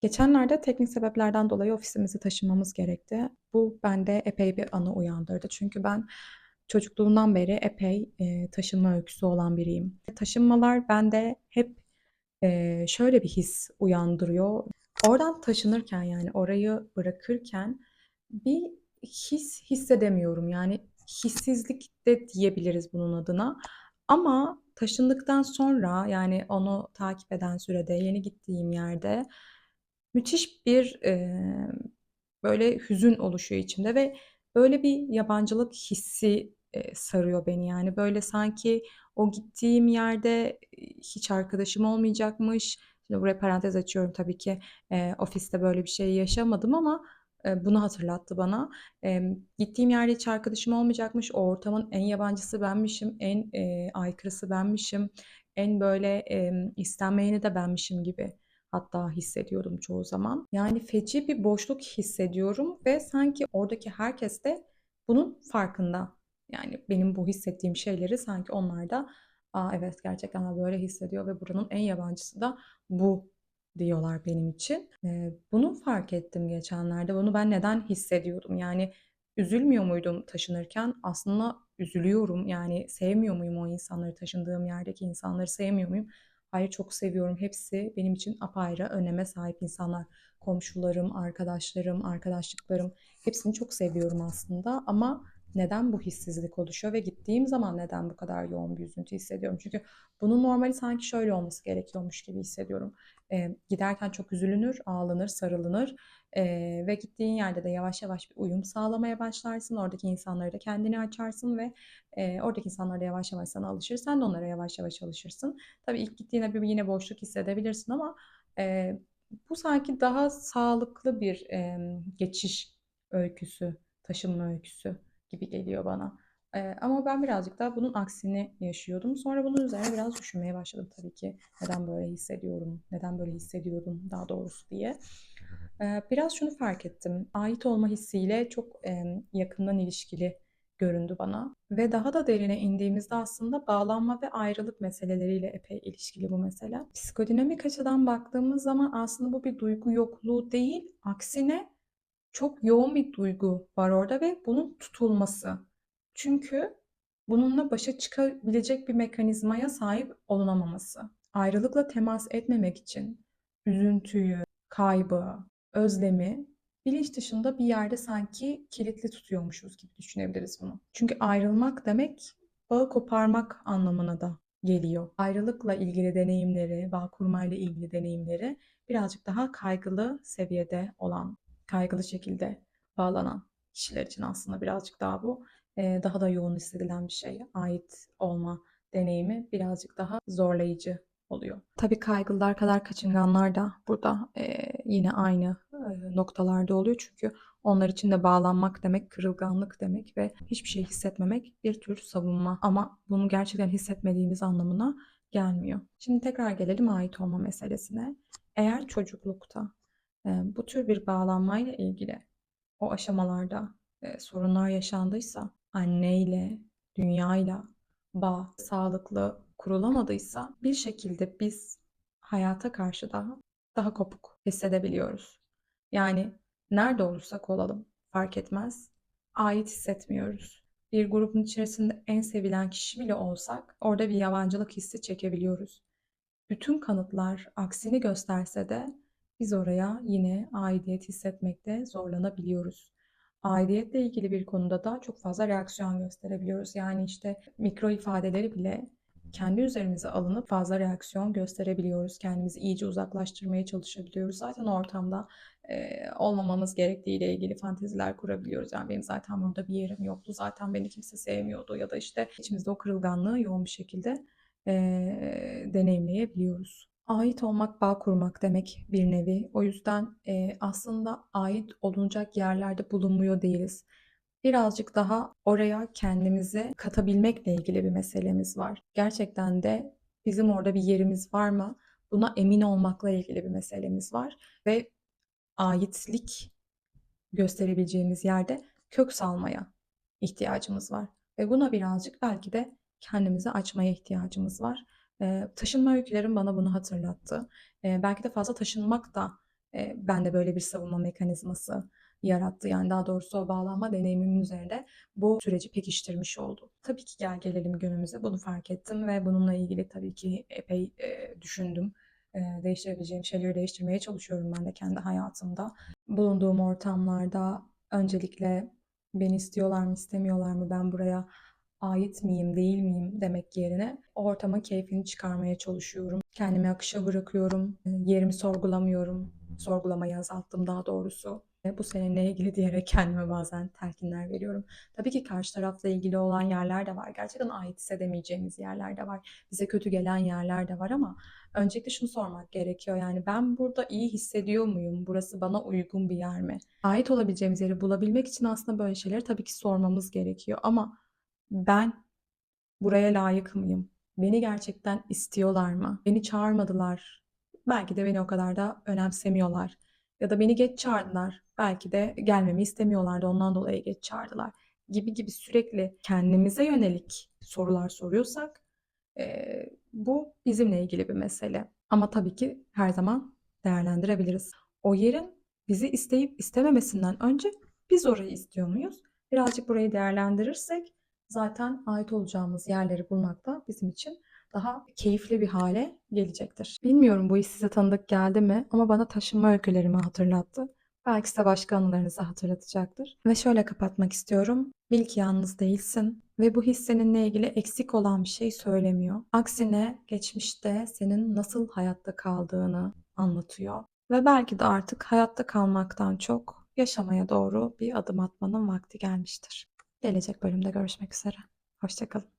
Geçenlerde teknik sebeplerden dolayı ofisimizi taşınmamız gerekti. Bu bende epey bir anı uyandırdı. Çünkü ben çocukluğumdan beri epey, eee, taşınma öyküsü olan biriyim. Taşınmalar bende hep, eee, şöyle bir his uyandırıyor. Oradan taşınırken, yani orayı bırakırken bir his hissedemiyorum. Yani hissizlik de diyebiliriz bunun adına. Ama taşındıktan sonra, yani onu takip eden sürede, yeni gittiğim yerde müthiş bir, emm, böyle hüzün oluşuyor içimde ve böyle bir yabancılık hissi, eee, sarıyor beni. Yani, böyle sanki o gittiğim yerde, hiç arkadaşım olmayacakmış. Şimdi buraya parantez açıyorum tabii ki, eee, ofiste böyle bir şey yaşamadım ama, eee, bunu hatırlattı bana. Emm, gittiğim yerde hiç arkadaşım olmayacakmış. O ortamın en yabancısı benmişim, en, eee, aykırısı benmişim, en böyle, emm, istenmeyeni de benmişim gibi hatta hissediyordum çoğu zaman. Yani feci bir boşluk hissediyorum ve sanki oradaki herkes de bunun farkında. Yani benim bu hissettiğim şeyleri sanki onlar da, "A, evet gerçekten böyle hissediyor ve buranın en yabancısı da bu." diyorlar benim için. Eee, bunu fark ettim geçenlerde. Bunu ben neden hissediyordum? Yani üzülmüyor muydum taşınırken? Aslında üzülüyorum. Yani sevmiyor muyum o insanları, taşındığım yerdeki insanları sevmiyor muyum? Hayır, çok seviyorum. Hepsi benim için apayrı öneme sahip insanlar. Komşularım, arkadaşlarım, arkadaşlıklarım hepsini çok seviyorum aslında ama neden bu hissizlik oluşuyor ve gittiğim zaman neden bu kadar yoğun bir üzüntü hissediyorum? Çünkü bunun normali sanki şöyle olması gerekiyormuş gibi hissediyorum. Eee, giderken çok üzülünür, ağlanır, sarılınır, eee, ve gittiğin yerde de yavaş yavaş bir uyum sağlamaya başlarsın. Oradaki insanlara da kendini açarsın ve, eee, oradaki insanlar yavaş yavaş sana alışır. Sen de onlara yavaş yavaş alışırsın. Tabii ilk gittiğinde bir yine boşluk hissedebilirsin ama, eee, bu sanki daha sağlıklı bir, emm, geçiş öyküsü, taşınma öyküsü gibi geliyor bana. Ama ben birazcık daha bunun aksini yaşıyordum. Sonra bunun üzerine biraz düşünmeye başladım tabii ki. Neden böyle hissediyorum, neden böyle hissediyordum daha doğrusu diye. Biraz şunu fark ettim, ait olma hissiyle çok, yakından ilişkili göründü bana ve daha da derine indiğimizde aslında bağlanma ve ayrılık meseleleriyle epey ilişkili bu mesele. Psikodinamik açıdan baktığımız zaman aslında bu bir duygu yokluğu değil, aksine çok yoğun bir duygu var orada ve bunun tutulması. Çünkü bununla başa çıkabilecek bir mekanizmaya sahip olunamaması. Ayrılıkla temas etmemek için üzüntüyü, kaybı, özlemi bilinç dışında bir yerde sanki kilitli tutuyormuşuz gibi düşünebiliriz bunu. Çünkü ayrılmak demek bağı koparmak anlamına da geliyor. Ayrılıkla ilgili deneyimleri, bağ kurmayla ilgili deneyimleri birazcık daha kaygılı seviyede olan, kaygılı şekilde bağlanan kişiler için aslında birazcık daha bu eee, daha da yoğun hissedilen bir şey. Ait olma deneyimi birazcık daha zorlayıcı oluyor. Tabii kaygılılar kadar kaçınganlar da burada eee, yine aynı eee, noktalarda oluyor. Çünkü onlar için de bağlanmak demek kırılganlık demek ve hiçbir şey hissetmemek bir tür savunma. Ama bunu gerçekten hissetmediğimiz anlamına gelmiyor. Şimdi tekrar gelelim ait olma meselesine. Eğer çocuklukta bu tür bir bağlanmayla ilgili o aşamalarda sorunlar yaşandıysa anneyle, dünyayla bağ sağlıklı kurulamadıysa bir şekilde biz hayata karşı daha daha kopuk hissedebiliyoruz. Yani nerede olursak olalım fark etmez, ait hissetmiyoruz. Bir grubun içerisinde en sevilen kişi bile olsak orada bir yabancılık hissi çekebiliyoruz. Bütün kanıtlar aksini gösterse de biz oraya yine aidiyet hissetmekte zorlanabiliyoruz. Aidiyetle ilgili bir konuda da çok fazla reaksiyon gösterebiliyoruz. Yani işte mikro ifadeleri bile kendi üzerimize alınıp fazla reaksiyon gösterebiliyoruz. Kendimizi iyice uzaklaştırmaya çalışabiliyoruz. Zaten ortamda eee, olmamamız gerektiğiyle ilgili fanteziler kurabiliyoruz. Yani benim zaten burada bir yerim yoktu, zaten beni kimse sevmiyordu ya da işte içimizde o kırılganlığı yoğun bir şekilde eee, deneyimleyebiliyoruz. Ait olmak, bağ kurmak demek bir nevi. O yüzden eee, aslında ait olunacak yerlerde bulunmuyor değiliz. Birazcık daha oraya kendimizi katabilmekle ilgili bir meselemiz var. Gerçekten de bizim orada bir yerimiz var mı? Buna emin olmakla ilgili bir meselemiz var ve aitlik gösterebileceğimiz yerde kök salmaya ihtiyacımız var ve buna birazcık belki de kendimizi açmaya ihtiyacımız var. Eee, taşınma öykülerim bana bunu hatırlattı. Eee, belki de fazla taşınmak da eee, bende böyle bir savunma mekanizması yarattı. Yani daha doğrusu o bağlanma deneyimimin üzerinde bu süreci pekiştirmiş oldu. Tabii ki gel gelelim günümüze bunu fark ettim ve bununla ilgili tabii ki epey, eee, düşündüm. Eee, değiştirebileceğim şeyleri değiştirmeye çalışıyorum ben de kendi hayatımda. Bulunduğum ortamlarda öncelikle beni istiyorlar mı, istemiyorlar mı, ben buraya ait miyim, değil miyim demek yerine o ortamın keyfini çıkarmaya çalışıyorum. Kendimi akışa bırakıyorum, eee, yerimi sorgulamıyorum. Sorgulamayı azalttım daha doğrusu. Ve bu seninle ilgili diyerek kendime bazen telkinler veriyorum. Tabii ki karşı tarafla ilgili olan yerler de var. Gerçekten ait hissedemeyeceğimiz yerler de var. Bize kötü gelen yerler de var ama öncelikle şunu sormak gerekiyor. Yani ben burada iyi hissediyor muyum? Burası bana uygun bir yer mi? Ait olabileceğimiz yeri bulabilmek için aslında böyle şeyleri tabii ki sormamız gerekiyor. Ama ben buraya layık mıyım? Beni gerçekten istiyorlar mı? Beni çağırmadılar. Belki de beni o kadar da önemsemiyorlar. Ya da beni geç çağırdılar. Belki de gelmemi istemiyorlardı. Ondan dolayı geç çağırdılar. Gibi gibi sürekli kendimize yönelik sorular soruyorsak eee, bu bizimle ilgili bir mesele. Ama tabii ki her zaman değerlendirebiliriz. O yerin bizi isteyip istememesinden önce biz orayı istiyor muyuz? Birazcık burayı değerlendirirsek zaten ait olacağımız yerleri bulmak da bizim için daha keyifli bir hale gelecektir. Bilmiyorum bu his size tanıdık geldi mi ama bana taşınma öykülerimi hatırlattı. Belki size başka anılarınızı hatırlatacaktır. Ve şöyle kapatmak istiyorum. Bil ki yalnız değilsin ve bu his seninle ilgili eksik olan bir şey söylemiyor. Aksine geçmişte senin nasıl hayatta kaldığını anlatıyor. Ve belki de artık hayatta kalmaktan çok yaşamaya doğru bir adım atmanın vakti gelmiştir. Gelecek bölümde görüşmek üzere. Hoşça kalın.